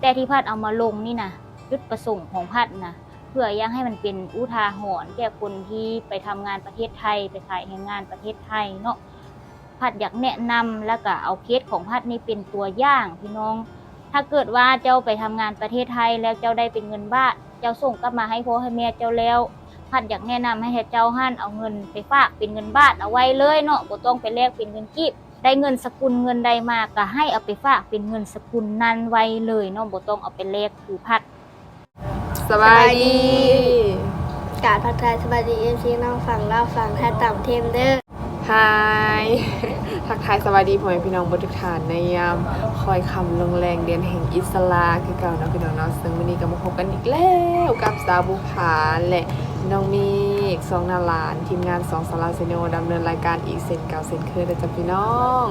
แต่ที่พัดเอามาลงนี่นะจุดประสงค์ของพัดนะเพื่ออยังให้มันเป็นอุทาหรณ์แก่คนที่ไปทำงานประเทศไทย ไปขายแรงงานประเทศไทยเนาะพัดอยากแนะนำแล้วก็เอาเคสของพัดนี่เป็นตัวอย่างพี่น้อง ถ้าเกิดว่าเจ้าไปทำงานประเทศไทยแล้วเจ้าได้เป็นเงินบาทเจ้าส่งกลับมาให้พ่อให้แม่เจ้าแล้ว พัดอยากแนะนำให้เจ้าหั่นเอาเงินไปฝากเป็นเงินบาทเอาไว้เลยเนาะบ่ต้องไปแลกเป็นเงินกีบ ได้เงินสกุลเงินใดมาก็ให้เอาไปฝากเป็นเงินสกุลนั้นไว้เลยเนาะบ่ต้องเอาไปแลกคือพัด สบายดี การพักทายสวัสดีเอฟซีน้องฝั่งเล่าวฝั่งท่าต่ำเทมเดอร์ฮายทักทายสวัสดีพ่อแม่พี่น้องบทุกท่านในยามคอยคำลงแรงเดือนแห่งอิสลาคือเก่าเนาะพี่น้องเนาะซึ่งวันนี้ก็มาพบกันอีกแล้วกับสาวบุภาและ น้องมีกสองนาลาน ทีมงานสองสาราเซโนดำเนินรายการอีกเซนเก่าเซนเคยนะจ๊ะพี่น้อง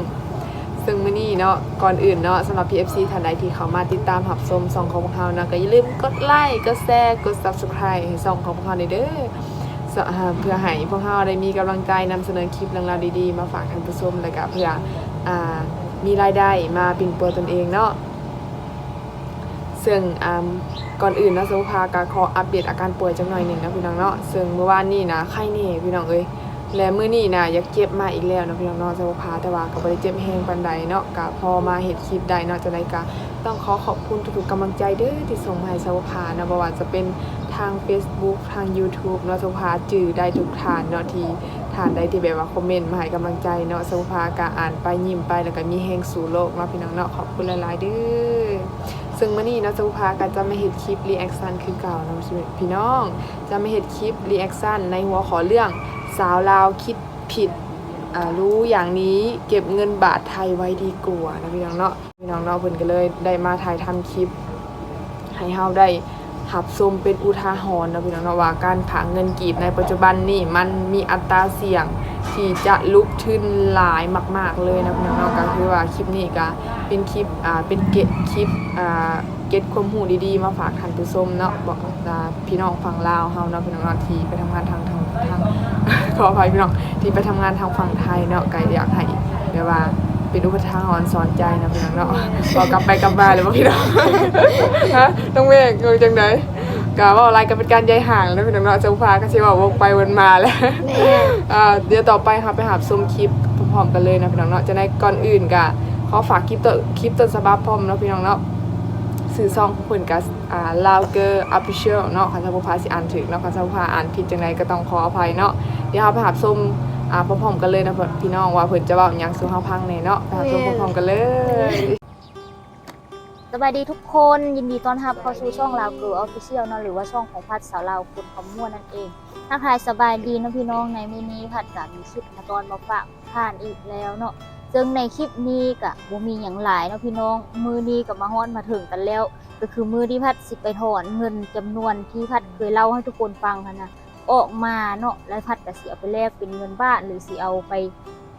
ซึ่งมื้อนี้เนาะก่อนอื่นเนาะสำหรับ PFC ท่านใดที่เขามาติดตามหับชมซองของพวกเรานะก็อย่าลืมกดไลค์กดแชร์กด Subscribe ให้ซองของพวกเราหน่ยเด้อเพื่อให้พวกเราได้มีกำลังใจนำเสนอคลิปเรื่องราวดีๆ มาฝากท่านผู้ชมและก็เพื่ออมีรายได้มาปิ่นปัวตนเองเนาะ ซึ่งก่อนอื่นนะสุภาก็ขออัปเดตอาการป่วยจังหน่อยหนึ่งนะพี่น้องเนาะซึ่งเมื่อวานนี้นะไข้แน่พี่น้องเอ้ยและมื้อนี้นะอยากเจ็บมาอีกแล้วนะพี่น้องเนาะสุภาแต่ว่าก็บ่ได้เจ็บแฮงปานใดเนาะก็พอมาเฮ็ดคลิปได้เนาะจังได้ก็ต้องขอขอบคุณทุกๆกำลังใจเด้อที่ส่งมาให้สุภานะบ่ว่าจะเป็นทาง Facebook ทาง YouTube เนาะสุภาจื่อได้ทุกทานเนาะที่ทานได้ที่แบบว่าคอมเมนต์มาให้กำลังใจเนาะสุภากะอ่านไปยิ้มไปแล้วก็มีแฮงสู่โลกเนาะพี่น้องเนาะขอบคุณหลายๆเด้อ ซึ่งมื้อนี้นะสุภาก็จะมาเฮ็ดคลิปรีแอคชั่นคือเก่านะพี่น้อง จะมาเฮ็ดคลิปรีแอคชั่นในหัวขอเรื่องสาวลาวคิดผิดรู้อย่างนี้เก็บเงินบาทไทยไว้ดีกว่านะพี่น้องเนาะพี่น้องเนาะเพิ่นก็เลยได้มาถ่ายทำคลิป ให้เฮาได้หับชมเป็นอุทาหรณ์นะพี่น้องเนาะว่าการผางเงินกีบในปัจจุบันนี่มันมีอัตราเสี่ยงที่จะลุกขึ้นหลายมาก ๆเลยนะพี่น้องเนาะก็คือว่าคลิปนี้ก็ เป็นคลิปอ่าเป็นเกตคลิปอ่าเก็ตความรู้ดีๆ มาฝากท่านผู้ชมเนาะบอกอ่าพี่น้องฝั่งลาวเฮาเนาะพี่น้องเนาะที่ไปทำงานทางทางทางขออภัยพี่น้องที่ไปทำงานทางฝั่งไทยเนาะก็อยากให้แบบว่าเป็นอุปทานหรณ์สอนใจนะพี่น้องเนาะบอกกลับไปกลับมาเลยว่าพี่น้องฮะต้องเมฆเงยจังไดกะว่าอะไรก็เป็นการย้ายห่างแล้วพี่น้องเนาะเจ้าพาก็สิว่าวกไปวนมาแล้วแม่อ่าเดี๋ยวต่อไปค่ะไปหาชมคลิปพร้อมๆกันเลยนะพี่น้องเนาะจะได้ก่อนอื่นกะ ขอฝากคลิปต้นคลิปต้นฉบับพร้อมเนาะพี่น้องเนาะสื่อซองของเพิ่นกับอ่าลาวเกอร์ออฟฟิเชียลเนาะคันจะบ่พาสิอ่านถึกเนาะคันจะบ่พาอ่านผิดจังไดก็ต้องขออภัยเนาะเดี๋ยวเราไปหาชมอ่าพร้อมๆกันเลยนะพี่น้องว่าเพิ่นจะเว้าหยังสู่เฮาฟังแหน่เนาะไปหาชมพร้อมๆกันเลยสวัสดีทุกคนยินดีต้อนรับเข้าสู่ช่องลาวเกิร์ลออฟฟิเชียลเนาะหรือว่าช่องของพัดสาวลาวคุณคำม่วนนั่นเองถ้าใครสบายดีเนาะพี่น้องในมื้อนี้พัดกับมีคลิปมาตอนมาฝากผ่านอีกแล้วเนาะ ซึ่งในคลิปนี้ก็บ่มีหยังหลายเนาะพี่น้อง มือนี้ก็มาฮอดมาถึงกันแล้ว ก็คือมือที่พัดสิไปถอนเงินจำนวนที่พัดเคยเล่าให้ทุกคนฟังค่ะนะออกมาเนาะแล้วพัดก็สิเอาไปแลกเป็นเงินบ้าทหรือสิเอาไป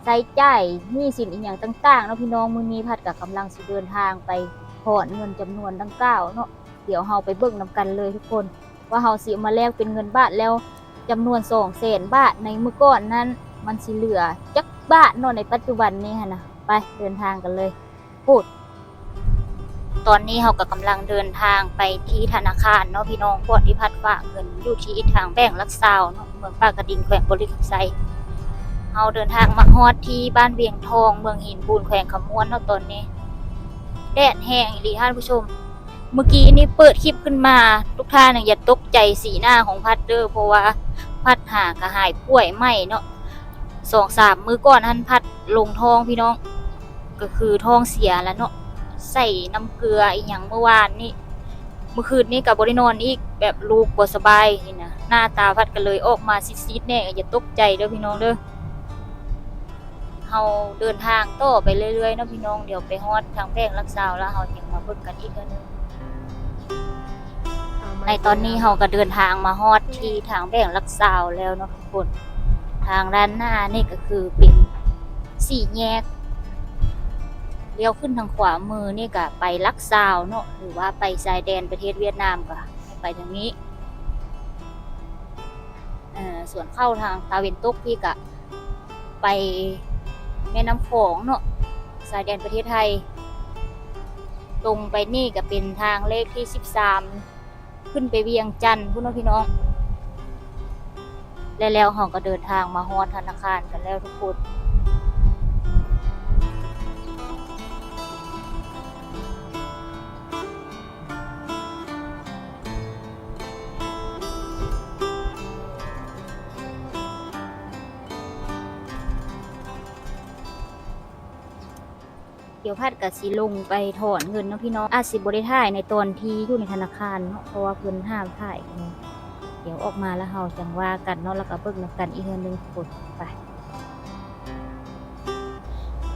ใช้จ่ายหนี้สินอีกอย่างต่างๆเนาะพี่น้องมือนี้พัดก็กำลังสิเดินทางไปถอนเงินจำนวนดังกล่าวเนาะเดี๋ยวเฮาไปเบิ่งนำกันเลยทุกคน ว่าเฮาสิมาแลกเป็นเงินบาทแล้วจำนวน2แสนบาทในมือก่อนนั้น มันสิเหลือจัก บ้าทเนในปัจจุบันนี้หั่นนะไปเดินทางกันเลยพูด ตอนนี้เฮาก็กำลังเดินทางไปที่ธนาคารเนาะพี่น้องพวกที่พัดฝากเงินอยู่ที่ทางแบงก์ลักซาวเนาะเมืองปากกระดิ่งแขวงบริขับไซเฮาเดินทางมาฮอดที่บ้านเวียงทอง เมืองหินปูนแขวงขมวนเนาะตอนนี้ แดดแห้งอีท่านผู้ชม เมื่อกี้นี่เปิดคลิปขึ้นมา ทุกท่านอย่าตกใจสีหน้าของพัดเดอร์เพราะว่าพัดหากระหายป่วยไหมเนาะ สองสามมือก่อนท่านพัดลงท้องพี่น้อง ก็คือท้องเสียแล้วเนาะใส่น้ำเกลืออีหยังเมื่อวานนี่เมื่อคืนนี้กับบริโนอนอีกแบบลูกบ่สบายนี่นะหน้าตาพัดกันเลยออกมาซีดๆแน่อย่าตกใจเด้อพี่น้องเด้อเฮาเดินทางต่อไปเรื่อยๆเนาะพี่น้องเดี๋ยวไปฮอดทางแพร่งรักษาวแล้วเฮาจึงมาเบิ่งกันอีกเทื่อนึงในตอนนี้เฮาก็เดินทางมาฮอดที่ทางแพร่งรักษาวแล้วเนาะทุกคน ทางด้านหน้านี่ก็คือเป็นสี่แยกเลี้ยวขึ้นทางขวามือนี่ก็ไปลักซาวเนาะหรือว่าไปชายแดนประเทศเวียดนามก็ไปทางนี้ส่วนเข้าทางตาเวนตกพี่ก็ไปแม่น้ำโขงเนาะสายก็ไปลักซาวเนาะหรือว่าไปชายแดนประเทศเวียดนามก็ไปทางนี้สวนเข้าทางตาเวนตกพี่ก็ไปแม่น้ำโขงเนาะสายแดนประเทศไทย ตรงไปนี่ก็เป็นทางเลขที่สิบสามขึ้นไปเวียงจันทน์พุ่นพี่น้อง แล้วแล้วเราก็เดินทางมาฮอดธนาคารกันแล้วทุกคนเดี๋ยวพัดกับสิลงไปถอนเงินนะพี่น้องอาจสิบริถ่ายในตอนที่อยู่ในธนาคารเนาะเพราะว่าเพิ่นห้ามถ่ายเนาะ เดี๋ยวออกมาแล้วเฮาจังว่ากันเนาะแล้วก็เบิ่งนำกันอีกเงินหนึงกดไป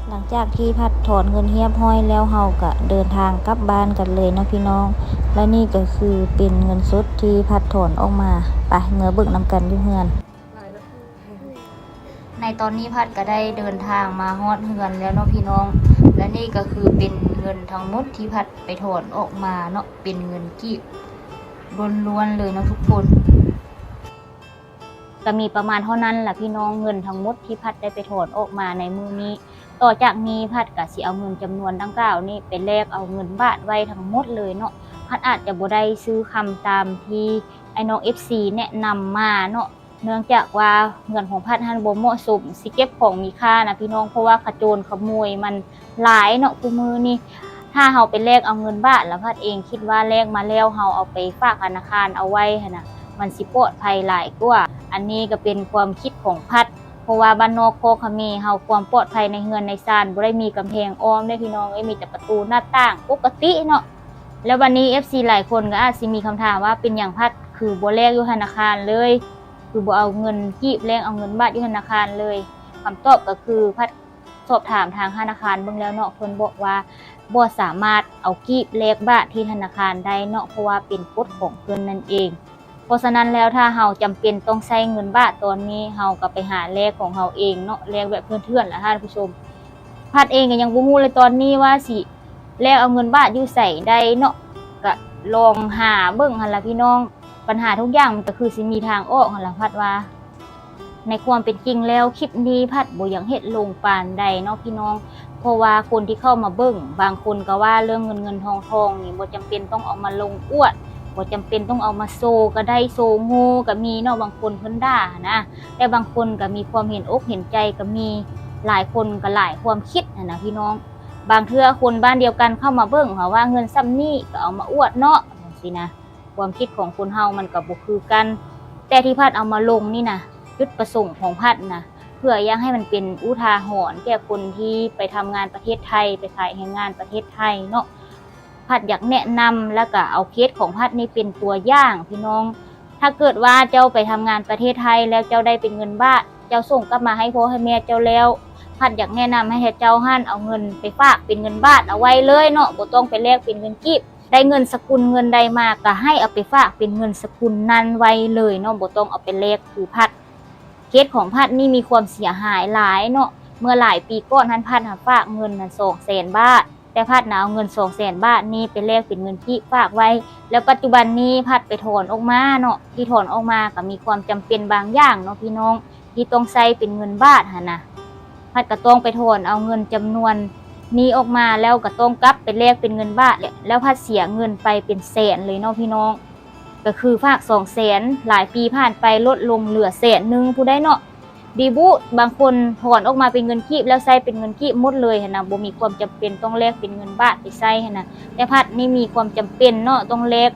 หลังจากที่พัดถอนเงินเฮียบห้อยแล้วเฮาก็เดินทางกลับบ้านกันเลยเนาะพี่น้อง และนี่ก็คือเป็นเงินสดที่พัดถอนออกมาไปเมื่อเบิ่งนำกันอยู่เฮือนในตอนนี้พัดก็ได้เดินทางมาฮอดเฮือนแล้วเนาะพี่น้อง และนี่ก็คือเป็นเงินทั้งหมดที่พัดไปถอนออกมาเนาะเป็นเงินกีบล้วนๆเลยเนาะทุกคน ก็มีประมาณเท่านั้นแหละพี่น้องเงินทั้งหมดที่พัดได้ไปถอนออกมาในมือนี้ ต่อจากนี้พัดก็สิเอาเงินจำนวนดังกล่าวนี่ไปแลกเอาเงินบาทไว้ทั้งหมดเลยเนาะพัดอาจจะบ่ได้ซื้อคำตามที่ไอ้น้อง FC แนะนำมาเนาะเนื่องจากว่าเงินของพัดฮันบ่เหมาะสมสิเก็บของมีค่านะพี่น้องเพราะว่าขโจรขโมยมันหลายเนาะคู่มือนี่ถ้าเฮาไปแลกเอาเงินบาทแล้วพัดเองคิดว่าแลกมาแล้วเฮาเอาไปฝากธนาคารเอาไว้นะ มันสิปลอดภัยหลายกว่า อันนี้ก็เป็นความคิดของพัด เพราะว่าบ้านนอกโคกเขมีเฮาความปลอดภัยในเฮือนในซานบ่ได้มีกำแพงอ้อมได้พี่น้องเอ้ยมีแต่ประตูหน้าต่างปกติเนาะแล้ววันนี้ FC หลายคนก็อาจสิมีคำถามว่าเป็นอย่างพัดคือบ่แลกอยู่ธนาคารเลย คือบ่เอาเงินกีบแลกเอาเงินบาทอยู่ธนาคารเลยคำตอบก็คือพัดสอบถามทางธนาคารเบิ่งแล้วเนาะเพิ่นบอกว่าบ่สามารถเอากีบแลกบาทที่ธนาคารได้เนาะเพราะว่าเป็นกฎของเพิ่นนั่นเอง เพราะฉะนั้นแล้วถ้าเฮาจำเป็นต้องใช้เงินบาทตอนนี้เฮาก็ไปหาแลกของเฮาเองเนาะแลกแบบเพื่อนๆล่ะท่านผู้ชม พัดเองก็ยังบ่ฮู้เลยตอนนี้ว่าสิแลกเอาเงินบาทอยู่ใส่ได้เนาะก็ลองหาเบิ่งหั่นล่ะพี่น้อง ปัญหาทุกอย่างมันก็คือสิมีทางออกหั่นล่ะพัดว่า ในความเป็นจริงแล้วคลิปนี้พัดบ่อยังเฮ็ดลงปานใดเนาะพี่น้องเพราะว่าคนที่เข้ามาเบิ่ง บางคนก็ว่าเรื่องเงินเงินทองทองนี่บ่จำเป็นต้องเอามาลงอวด บ่จำเป็นต้องเอามาโซก็ได้โซง่ก็มีเนาะบางคนเพิ่นด่านะแต่บางคนก็มีความเห็นอกเห็นใจก็มีหลายคนก็หลายความคิดนะพี่น้อง บางเทื่อคนบ้านเดียวกันเข้ามาเบิ่งค่ะว่าเงินซ้ำนี่ก็เอามาอวดเนาะจังซี่นะความคิดของคนเฮามันก็บ่คือกัน แต่ที่พัดเอามาลงนี่นะจุดประสงค์ของพัดนะเพื่อยังให้มันเป็นอุทาหรณ์แก่คนที่ไปทำงานประเทศไทย ไปขายแรงงานประเทศไทยเนาะ พัดอยากแนะนำแล้วก็เอาเคสของพัดนี่เป็นตัวอย่างพี่น้อง ถ้าเกิดว่าเจ้าไปทำงานประเทศไทยแล้วเจ้าได้เป็นเงินบ้าเจ้าส่งกลับมาให้พ่อให้แม่เจ้าแล้ว พัดอยากแนะนำให้เจ้าหั่นเอาเงินไปฝากเป็นเงินบาทเอาไว้เลยเนาะบ่ต้องไปแลกเป็นเงินกีบได้เงินสกุลเงินใดมาก็ให้เอาไปฝากเป็นเงินสกุลนั้นไว้เลยเนาะบ่ต้องเอาไปแลกคือพัดเคสของพัดนี่มีความเสียหายหลายเนาะเมื่อหลายปีก่อนท่านพัดหาฝากเงินน่ะ200,000บาท แต่พัดน่ะเอาเงิน200,000บาทนี่ไปแลกเป็นเงินที่ฝากไว้ แล้วปัจจุบันนี้พัดไปถอนออกมาเนาะที่ถอนออกมาก็มีความจำเป็นบางอย่างเนาะพี่น้อง ที่ต้องใช้เป็นเงินบาทหั่นน่ะพัดก็ต้องไปถอนเอาเงินจำนวนนี้ออกมาแล้วก็ต้องกลับไปแลกเป็นเงินบาทแล้วแล้วพัดเสียเงินไปเป็นแสนเลยเนาะพี่น้อง ก็คือฝากสองแสนหลายปีผ่านไปลดลงเหลือแสนหนึ่งผู้ได้เนาะ ดีบุบางคนถอนออกมาเป็นเงินกีบแล้วใช้เป็นเงินกีบหมดเลยนะบ่มีความจำเป็นต้องแลกเป็นเงินบาทไปใช้หั่นะแต่พัดนี่มีความจำเป็นเนาะต้องแลก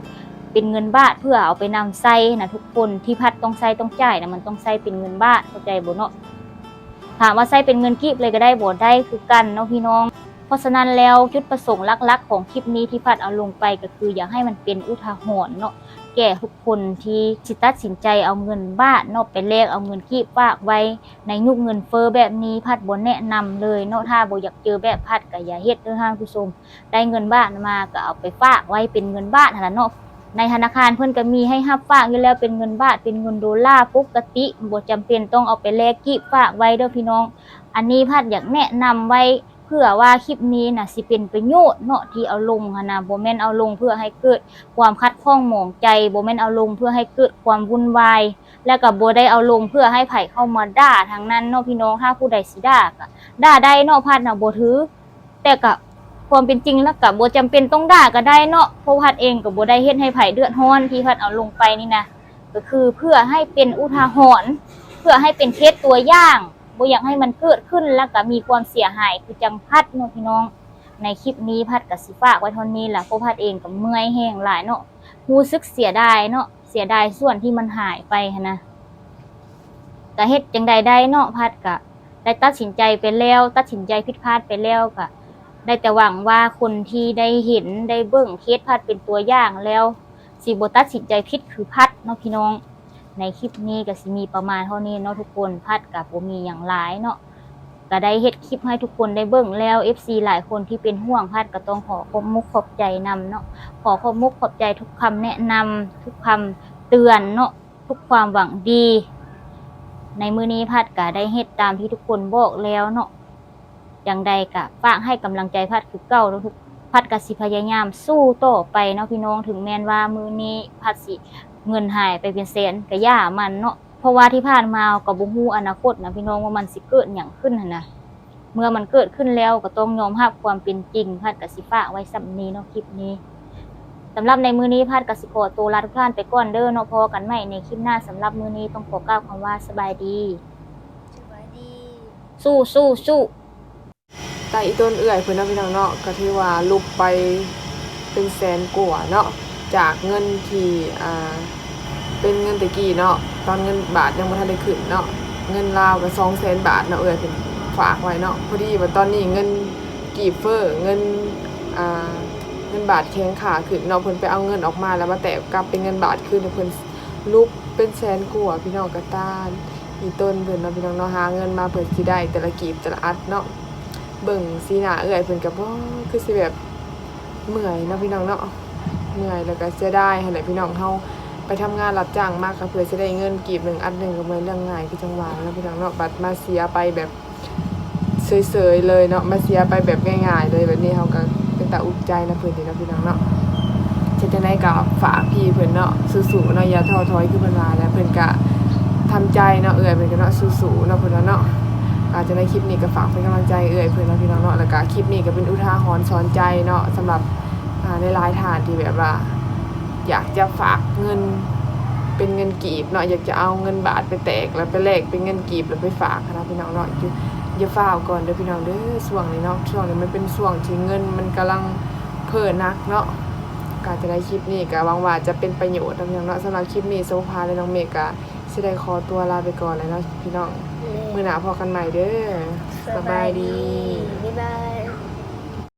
เป็นเงินบาทเพื่อเอาไปนำใช้หั่นะทุกคนที่พัดต้องใช้ต้องจ่ายนะมันต้องใช้เป็นเงินบาทเข้าใจบ่เนาะถามว่าใช้เป็นเงินกีบเลยก็ได้บ่ได้คือกันเนาะพี่น้อง เพราะฉะนั้นแล้วจุดประสงค์หลักๆ ของคลิปนี้ที่พัดเอาลงไปก็คือ อยากให้มันเป็นอุทาหรณ์เนาะ แก่ทุกคนที่สิตัดสินใจเอาเงินบ้าทเนาะไปแลกเอาเงินกีบฝากไว้ในยุคเงินเฟ้อแบบนี้พัดบ่แนะนำเลยเนาะถ้าบ่อยากเจอแบบพัดก็อย่าเฮ็ดเด้อท่านผู้ชมได้เงินบ้าทมาก็เอาไปฝากไว้เป็นเงินบ้าทหั่นล่ะเนาะในธนาคารเพิ่อนก็มีให้รับฝากอยู่แล้วเป็นเงินบาทเป็นเงินดอลลาร์ปกติบ่จำเป็นต้องเอาไปแลกกีบฝากไว้เด้อพี่น้อง อันนี้พัดอยากแนะนำไว้ เพื่อว่าคลิปนี้นะสิเป็นประโยชน์เนาะที่เอาลงนนะบ่แมนเอาลงเพื่อให้เกิดความคัดข้องหมองใจโบแมนเอาลงเพื่อให้เกิดความวุ่นวายแล้วก็บ่ได้เอาลงเพื่อให้ไผ่เข้ามาด่าทางนั้นเนาะพี่น้องถ้าผู้ใดสิด่าก็ด่าได้เนาะพัดน่ะบ่ถือ แต่ก็ความเป็นจริงแล้วก็บ่จำเป็นต้องด่าก็ได้เนาะเพราะพัดเองก็บ่ได้เฮ็ดให้ไผ่เดือดร้อนที่พัดเอาลงไปนี่นะก็คือเพื่อให้เป็นอุทาหรณ์เพื่อให้เป็นเคสตัวอย่าง บ่อยากให้มันเกิดขึ้นแล้วก็มีความเสียหายคือจังพัดเนาะพี่น้อง ในคลิปนี้พัดกับสิฝาไว้เท่านี้แหละเพราะพัดเองก็เมื่อยแห้งหลายเนาะรู้สึกเสียดายเนาะเสียดายส่วนที่มันหายไปนนะก็เฮ็ดจังใดได้เนาะพัดก็ได้ตัดสินใจไปแล้ว ตัดสินใจผิดพลาดไปแล้วก็ได้แต่หวังว่าคนที่ได้เห็นได้เบิ่งเคสพัดเป็นตัวอย่างแล้วสิบตัดสินใจผิดคือพัดเนาะพี่น้อง ในคลิปนี้ก็สิมีประมาณเท่านี้เนาะทุกคนพัดกับบ่มีอย่างหลายเนาะก็ได้เฮ็ดคลิปให้ทุกคนได้เบิ่งแล้ว FC หลายคนที่เป็นห่วงพัดก็ต้องขอขอบมุกขอบใจนำเนาะขอขอบมุกขอบใจทุกคำแนะนำทุกคำเตือนเนาะทุกความหวังดี ในมือนี้พัดก็ได้เฮ็ดตามที่ทุกคนบอกแล้วเนาะอย่างใดก็ฝากให้กำลังใจพัดคือเก่าทุกพัดก็สิพยายามสู้ต่อไปเนาะพี่น้องถึงแม้นว่ามือนี้พัดสิ เงินหายไปเป็นแสนก็ย่ามันเนาะเพราะว่าที่ผ่านมาก็บ่ฮู้อนาคตนะพี่น้องว่ามันสิเกิดหยังขึ้นหั่นนะเมื่อมันเกิดขึ้นแล้วก็ต้องยอมรับความเป็นจริงพัดกสิฝากไว้สำนี้เนาะคลิปนี้สำหรับในมื้อนี้พัดกสิขอตัวลาทุกท่านไปก่อนเด้อเนาะพอกันใหม่ในคลิปหน้าสำหรับมื้อนี้ต้องขอกล่าวคำว่าสบายดีสวัสดี สู้สู้สู้แต่อีต้นเอื่อยเพิ่นเนาะพี่น้องเนาะก็ถือว่าลุกไปเป็นแสนกว่าเนาะจากเงินที่อ่า เป็นเงินตะกี้เนาะตอนเงินบาทยังบ่ทันได้ขึ้นเนาะเงินลาวก็200,000บาทเนาะเอื่อยเพิ่นฝากไว้เนาะพอดีว่าตอนนี้เงินกีบเฟอร์เงินอ่าเงินบาทแข็งขาขึ้นเนาะเพิ่นไปเอาเงินออกมาแล้วมาแตกกลับเป็นเงินบาทขึ้นเพิ่นลุกเป็นแสนกว่าพี่น้องกระต้านอีต้นเพิ่นเนาะพี่น้องเนาะหาเงินมาเพิ่นสิได้แต่ละกีบแต่ละอัดเนาะเบิ่งสีหน้าเอื่อยเพิ่นก็บ่คือสิแบบเมื่อยเนาะพี่น้องเนาะเมื่อยแล้วก็เสียดายหั่นแหละพี่น้องเฮา ไปทำงานรับจ้างมากก็เพื่อจะได้เงินกีบหนึ่งอันหนึ่งก็เหมือนเรื่องง่ายคือจังหวะเนาะพี่น้องเนาะบัดมาเสียไปแบบเฉยๆเลยเนาะมาเสียไปแบบง่ายๆเลยแบบนี้เฮาก็เป็นตาอุกใจนะเพิ่นนี่เนะพี่น้องเนาะเช่นจังไดก็ฝากพี่เพิ่อนเนาะสู้ๆเนาะอย่าท้อถอยคือเพิ่นว่าแล้วเพิ่อนก็ทำใจเนาะเอื่อยเพิ่อนก็เนาะสู้ๆเนาะเพิ่อนเนาะอาจจะในคลิปนี้ก็ฝากเป็นกำลังใจเอ่ยเพื่อนเนาะพี่น้องเนาะแล้วก็คลิปนี้ก็เป็นอุทาหรณ์สอนใจเนาะสำหรับในหลายๆทานที่แบบว่า อยากจะฝากเงินเป็นเงินกีบเนาะอยากจะเอาเงินบาทไปแตกแล้วไปแลกเป็นเงินกีบแล้วไปฝากนะพี่น้องเนาะอย่าอย่าฝ้าวก่อนเด้อพี่น้องเด้อช่วงนี้เนาะช่วงนี้มันเป็นช่วงที่เงินมันกำลังเพิ่มนักเนาะการจะได้คลิปนี้ก็หวังว่าจะเป็นประโยชน์นะพี่น้องเนาะสำหรับคลิปนี้โซฟาและน้องเมกก็สิได้ขอตัวลาไปก่อนเลยเนาะพี่น้องมื่อหนาพอกันใหม่เด้อสบายดีบ๊ายบาย